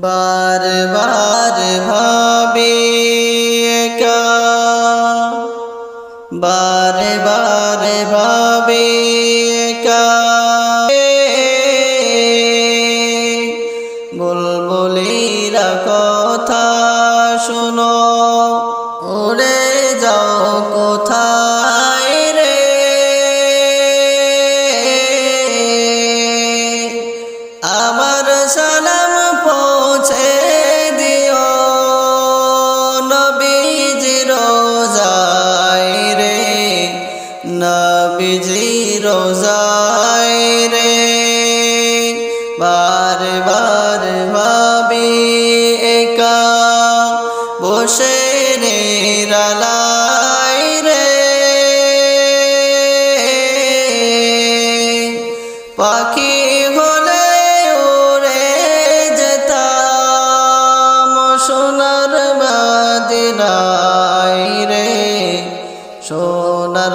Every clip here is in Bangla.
বার বার ভাবে একা। বারে বারে ভাবে একা। বুলবুলিরা কথা শুনো। নবীজি রোজায় রে। বার বার ভাবি একা বসে রে রালাই রে। পাখি হলে উড়ে যেতাম সোনার মদিনায় রে। সোনার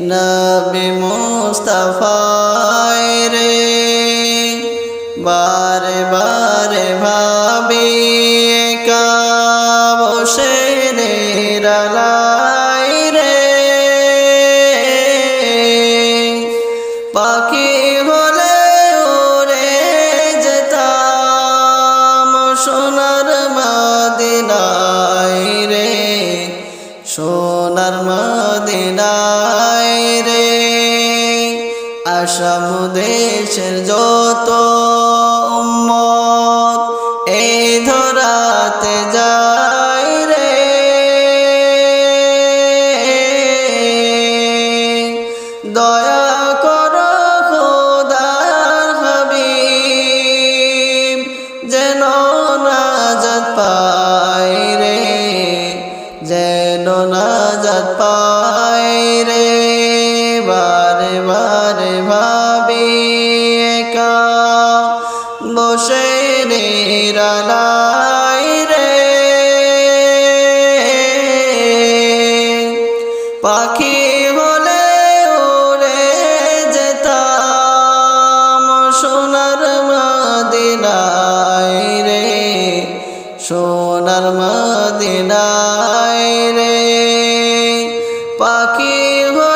নবী মুস্তফায় রে বারে বারে ভাবি। আসাম দেশের যত উম্মত, এই ধরাতে যায় রে। দয়া করো খোদার হাবিব, যেন নাজাত পায় রে, যেন নাজাত পায় রে। বারে বারে ভাবি একা বসে রে রে। পাখি হলে উড়ে যেতাম, সোনার মদিনায় রে, সোনার মদিনায় রে। পাখি হলে